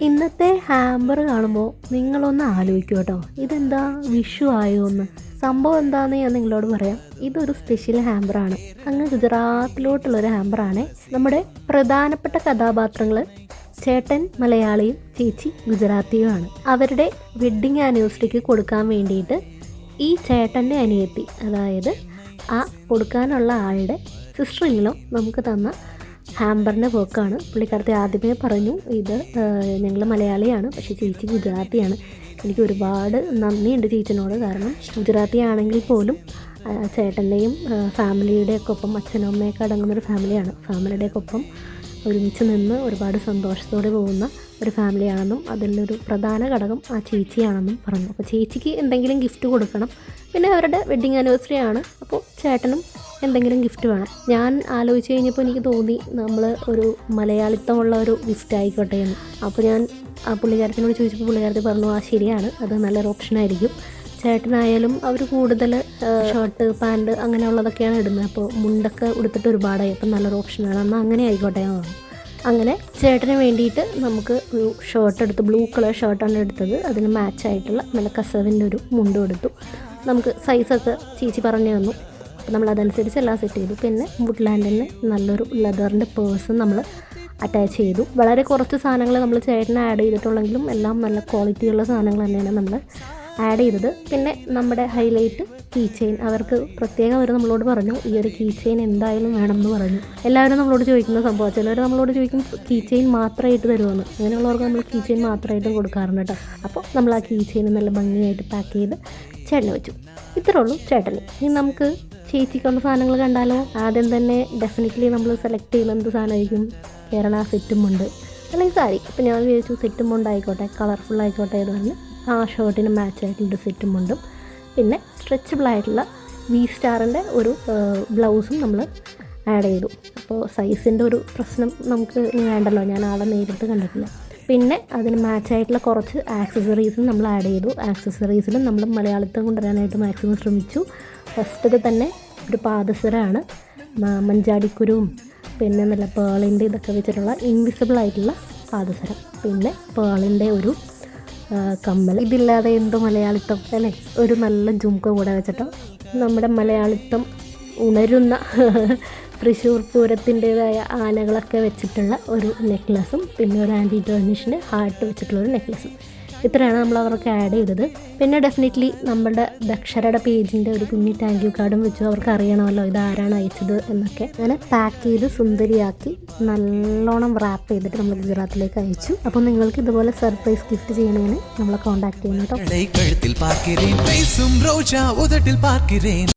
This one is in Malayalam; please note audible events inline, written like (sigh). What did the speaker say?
ഇന്നത്തെ ഹാമ്പർ കാണുമ്പോൾ നിങ്ങളൊന്ന് ആലോചിക്കും കേട്ടോ. ഇതെന്താ വിഷു ആയോ എന്ന്. സംഭവം എന്താണെന്ന് ഞാൻ നിങ്ങളോട് പറയാം. ഇതൊരു സ്പെഷ്യൽ ഹാമ്പറാണ് അങ്ങ് ഗുജറാത്തിലോട്ടുള്ളൊരു ഹാമ്പറാണ് നമ്മുടെ പ്രധാനപ്പെട്ട കഥാപാത്രങ്ങൾ ചേട്ടൻ മലയാളിയും ചേച്ചി ഗുജറാത്തിയുമാണ്. അവരുടെ വെഡ്ഡിങ് ആനിവേഴ്സറിക്ക് കൊടുക്കാൻ വേണ്ടിയിട്ട് ഈ ചേട്ടന്റെ അനിയത്തി അതായത് ആ കൊടുക്കാനുള്ള ആളുടെ സിസ്റ്ററിങ്ങിലോ നമുക്ക് തന്ന ഹാമ്പറിന്റെ വർക്കാണ് പുള്ളിക്കാരത്തെ ആദ്യമേ പറഞ്ഞു ഇത് ഞങ്ങൾ മലയാളിയാണ് പക്ഷേ ചേച്ചി ഗുജറാത്തിയാണ്. എനിക്ക് ഒരുപാട് നന്ദിയുണ്ട് ചേച്ചിനോട്. കാരണം ഗുജറാത്തി ആണെങ്കിൽ പോലും ചേട്ടന്റെയും ഫാമിലിയുടെയൊക്കെ ഒപ്പം അച്ഛനും അമ്മയൊക്കെ അടങ്ങുന്നൊരു ഫാമിലിയാണ് ഫാമിലിയുടെയൊക്കെ ഒപ്പം ഒരുമിച്ച് നിന്ന് ഒരുപാട് സന്തോഷത്തോടെ പോകുന്ന ഒരു ഫാമിലിയാണെന്നും അതിലൊരു പ്രധാന ഘടകം ആ ചേച്ചിയാണെന്നും പറഞ്ഞു. അപ്പോൾ ചേച്ചിക്ക് എന്തെങ്കിലും ഗിഫ്റ്റ് കൊടുക്കണം. പിന്നെ അവരുടെ വെഡ്ഡിങ് ആനിവേഴ്സറി ആണ്. അപ്പോൾ ചേട്ടനും എന്തെങ്കിലും ഗിഫ്റ്റ് വേണം. ഞാൻ ആലോചിച്ച് കഴിഞ്ഞപ്പോൾ എനിക്ക് തോന്നി നമ്മൾ ഒരു മലയാളിത്തമുള്ള ഒരു ഗിഫ്റ്റ് ആയിക്കോട്ടെ എന്ന്. അപ്പോൾ ഞാൻ ആ പുള്ളിക്കാരത്തിനോട് ചോദിച്ചപ്പോൾ പുള്ളിക്കാരത്തി പറഞ്ഞു ആ ശരിയാണ്. അത് നല്ലൊരു ഓപ്ഷൻ ആയിരിക്കും. ചേട്ടനായാലും അവർ കൂടുതൽ ഷർട്ട് പാന്റ് അങ്ങനെയുള്ളതൊക്കെയാണ് ഇടുന്നത്. അപ്പോൾ മുണ്ടൊക്കെ ഉടുത്തിട്ട് ഒരുപാടായി. അപ്പം നല്ലൊരു ഓപ്ഷനാണ് എന്നാൽ അങ്ങനെ ആയിക്കോട്ടെ എന്ന് പറഞ്ഞു. അങ്ങനെ ചേട്ടന് വേണ്ടിയിട്ട് നമുക്ക് ഒരു ഷർട്ട് എടുത്ത് ബ്ലൂ കളർ ഷർട്ടാണ് എടുത്തത്. അതിന് മാച്ചായിട്ടുള്ള നല്ല കസവിന്റെ ഒരു മുണ്ടും എടുത്തു നമുക്ക് സൈസൊക്കെ ചേച്ചി പറഞ്ഞു തന്നു. അപ്പോൾ നമ്മൾ അതനുസരിച്ച് എല്ലാം സെറ്റ് ചെയ്തു. പിന്നെ വുഡ്ലാൻഡിന് നല്ലൊരു ലെതറിന്റെ പേഴ്സ് നമ്മൾ അറ്റാച്ച് ചെയ്തു. വളരെ കുറച്ച് സാധനങ്ങൾ നമ്മൾ ചേട്ടന് ആഡ് ചെയ്തിട്ടുള്ളെങ്കിലും എല്ലാം നല്ല ക്വാളിറ്റിയുള്ള സാധനങ്ങൾ തന്നെയാണ് നമ്മൾ ആഡ് ചെയ്തത്. പിന്നെ നമ്മുടെ ഹൈലൈറ്റ് കീ ചെയിൻ അവർക്ക് പ്രത്യേകം അവർ നമ്മളോട് പറഞ്ഞു ഈ ഒരു കീ ചെയിൻ എന്തായാലും വേണമെന്ന് പറഞ്ഞു. എല്ലാവരും നമ്മളോട് ചോദിക്കുന്ന സംഭവം ചിലർ നമ്മളോട് ചോദിക്കും കീ ചെയിൻ മാത്രമായിട്ട് തരുമെന്ന് അങ്ങനെയുള്ളവർക്ക് നമ്മൾ കീ ചെയിൻ മാത്രമായിട്ടും കൊടുക്കാറുണ്ട് കേട്ടോ. അപ്പോൾ നമ്മൾ ആ കീ ചെയിൻ നല്ല ഭംഗിയായിട്ട് പാക്ക് ചെയ്ത് ചേട്ടന് വെച്ചു. ഇത്രേ ഉള്ളൂ ചേട്ടന്. ഇനി നമുക്ക് ചേച്ചിക്കുള്ള സാധനങ്ങൾ കണ്ടാലോ? ആദ്യം തന്നെ ഡെഫിനറ്റ്ലി നമ്മൾ സെലക്ട് ചെയ്യുന്ന എന്ത് സാധനമായിരിക്കും? കേരള സെറ്റും ഉണ്ട്. അല്ലെങ്കിൽ സാരി. ഇപ്പം ഞാൻ വിചാരിച്ചു സെറ്റും മുണ്ടായിക്കോട്ടെ കളർഫുൾ ആയിക്കോട്ടെ എന്ന് പറഞ്ഞ് ആ ഷർട്ടിന് മാച്ച് ആയിട്ടുള്ള സെറ്റും മുണ്ടും പിന്നെ സ്ട്രെച്ചബിൾ ആയിട്ടുള്ള വി സ്റ്റാറിന്റെ ഒരു ബ്ലൗസും നമ്മൾ ആഡ് ചെയ്തു. അപ്പോൾ സൈസിന്റെ ഒരു പ്രശ്നം നമുക്ക് വേണ്ടല്ലോ. ഞാൻ ആളെ നേരിട്ട് കണ്ടിട്ടില്ല. പിന്നെ അതിന് മാച്ചായിട്ടുള്ള കുറച്ച് ആക്സസറീസും നമ്മൾ ആഡ് ചെയ്തു. ആക്സസറീസിലും നമ്മൾ മലയാളത്തെ കൊണ്ടുവരാനായിട്ട് മാക്സിമം ശ്രമിച്ചു. ഫസ്റ്റത് തന്നെ ഒരു പാദസരമാണ്. മഞ്ചാടിക്കുരുവും പിന്നെ നല്ല പേളിന്റെ ഇതൊക്കെ വെച്ചിട്ടുള്ള ഇൻവിസിബിൾ ആയിട്ടുള്ള പാദസരം. പിന്നെ പേളിന്റെ ഒരു കമ്മൽ. ഇതില്ലാതെ എന്തോ മലയാളിത്തം അല്ലേ? ഒരു നല്ല ജുംക്ക കൂടെ വെച്ചിട്ടോ നമ്മുടെ മലയാളിത്തം ഉണരുന്ന (laughs) തൃശ്ശൂർ പൂരത്തിന്റേതായ ആനകളൊക്കെ വെച്ചിട്ടുള്ള ഒരു നെക്ലസും പിന്നെ ഒരു ആന്റി ഡോണിഷിന് ഹാർട്ട് വെച്ചിട്ടുള്ള ഒരു നെക്ലസും ഇത്രയാണ് നമ്മൾ അവർക്ക് ആഡ് ചെയ്തത്. പിന്നെ ഡെഫിനറ്റ്ലി നമ്മുടെ ദക്ഷരയുടെ പേജിന്റെ ഒരു കുഞ്ഞി താങ്ക് യു കാർഡും വെച്ചു. അവർക്ക് അറിയണമല്ലോ ഇത് ആരാണ് അയച്ചത് എന്നൊക്കെ. അങ്ങനെ പാക്ക് ചെയ്ത് സുന്ദരിയാക്കി നല്ലോണം റാപ്പ് ചെയ്തിട്ട് നമ്മൾ ഗുജറാത്തിലേക്ക് അയച്ചു. അപ്പോൾ നിങ്ങൾക്ക് ഇതുപോലെ സർപ്രൈസ് ഗിഫ്റ്റ് ചെയ്യണമെങ്കിൽ നമ്മളെ കോൺടാക്ട് ചെയ്യണം കേട്ടോ.